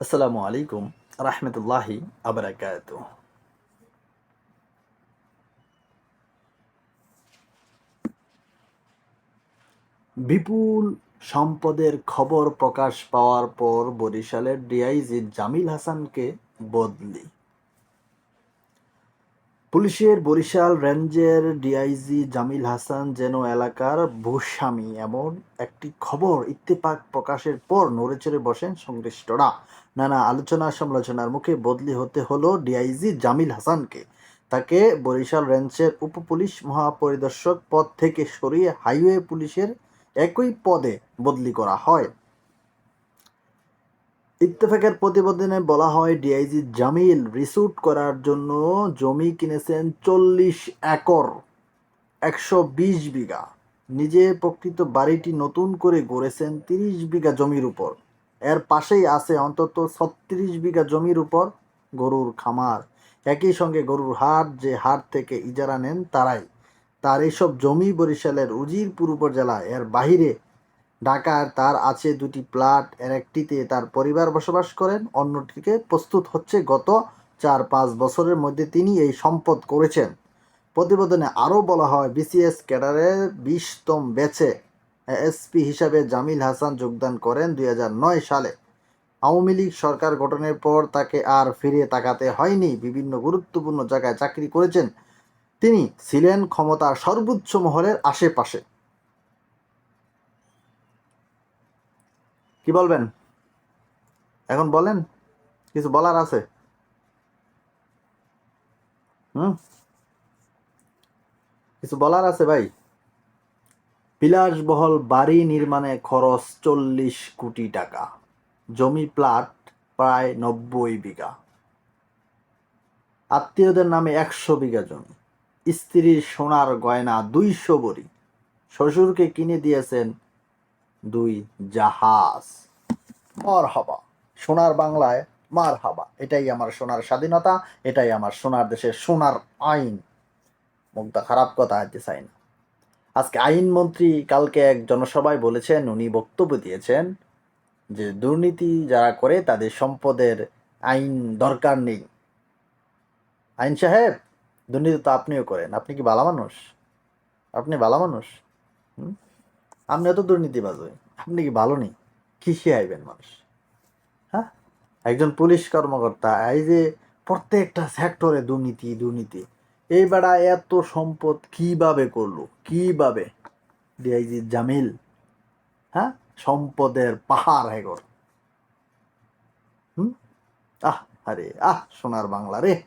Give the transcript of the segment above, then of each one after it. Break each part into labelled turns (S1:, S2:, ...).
S1: আসসালামু আলাইকুম রহমতুল্লাহি আবরাকাত বিপুল সম্পদের খবর প্রকাশ পাওয়ার পর বরিশালের ডিআইজি জামিল হাসানকে বদলি। পুলিশের বরিশাল রেঞ্জের ডিআইজি জামিল হাসান যেন এলাকার ভূস্বামী এমন একটি খবর ইত্তেফাক প্রকাশের পর নড়েচড়ে বসেন সংশ্লিষ্টরা। নানা আলোচনা সমালোচনার মুখে বদলি হতে হলো ডিআইজি জামিল হাসানকে। তাকে বরিশাল রেঞ্জের উপপুলিশ মহাপরিদর্শক পদ থেকে সরিয়ে হাইওয়ে পুলিশের একই পদে বদলি করা হয়। ইত্তেফাকের প্রতিবেদনে বলা হয় ডিআইজি জামিল রিসুট করার জন্য জমি কিনেছেন চল্লিশ একর, একশো বিশ বিঘা। নিজে প্রকৃত বাড়িটি নতুন করে গড়েছেন তিরিশ বিঘা জমির উপর। এর পাশেই আছে অন্তত ছত্রিশ বিঘা জমির উপর গরুর খামার। একই সঙ্গে গরুর হাট, যে হাট থেকে ইজারা নেন তারাই। তার এইসব জমি বরিশালের উজিরপুর উপজেলা এর বাহিরে ঢাকার তার আছে দুটি প্লাট, এর একটিতে তার পরিবার বসবাস করেন, অন্যটিকে প্রস্তুত হচ্ছে গত চার পাঁচ বছরের মধ্যে তিনি এই সম্পদ করেছেন। প্রতিবেদনে আরও বলা হয়, বিসিএস ক্যাডারের বিশতম ব্যাচে এসপি হিসাবে জামিল হাসান যোগদান করেন দুই হাজার নয় সালে। আওয়ামী লীগ সরকার গঠনের পর তাকে আর ফিরে তাকাতে হয়নি, বিভিন্ন গুরুত্বপূর্ণ জায়গায় চাকরি করেছেন তিনি। ছিলেন ক্ষমতার সর্বোচ্চ মহলের আশেপাশে। কি বলবেন? এখন বলেন, কিছু বলার আছে? হুম? কিছু বলার আছে ভাই? বিলাসবহল বাড়ি নির্মাণে খরচ চল্লিশ কোটি টাকা। জমি প্লাট প্রায় নব্বই বিঘা। আত্মীয়দের নামে একশো বিঘা জমি। স্ত্রীর সোনার গয়না দুইশো বড়ি। শ্বশুরকে কিনে দিয়েছেন দুই, জাহাজ। মর হবা সোনার বাংলায় মার হাবা এটাই আমার সোনার স্বাধীনতা, এটাই আমার সোনার দেশের সোনার আইন। মুখটা খারাপ কথা আনতে চাই না আজকে আইনমন্ত্রী কালকে এক জনসভায় বলেছেন, উনি বক্তব্য দিয়েছেন যে দুর্নীতি যারা করে তাদের সম্পদের আইন দরকার নেই। আইন সাহেব, দুর্নীতি তো আপনিও করেন। আপনি কি ভালো মানুষ? আপনি ভালো মানুষ? হুম? আপনিও এত দুর্নীতিবাজ হই আপনি কি ভালো নেই? কিসে আইবেন মানুষ? হ্যাঁ? একজন পুলিশ কর্মকর্তা, এই যে প্রত্যেকটা সেক্টরে দুর্নীতি দুর্নীতি। এই বেড়া এত সম্পদ কীভাবে করল? কীভাবে? ডিআইজি জামিল হ্যাঁ? সম্পদের পাহাড় হেগর হুম? আহ, আরে, আহ, সোনার বাংলা রে।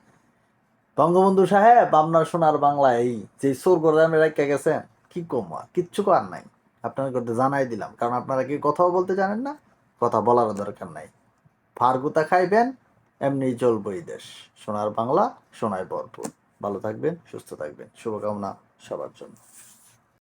S1: বঙ্গবন্ধু সাহেব, আপনার সোনার বাংলা এই যে সোর করে রেখে গেছেন, কি কম কিচ্ছু করার নাই। আপনার করতে জানাই দিলাম। কারণ আপনারা কি কথাও বলতে জানেন না, কথা বলার দরকার নাই। ফার্গুতা খাইবেন, এমনি চলব এই দেশ। সোনার বাংলা, সোনায় ভরপুর। ভালো থাকবেন, সুস্থ থাকবেন। শুভকামনা সবার জন্য।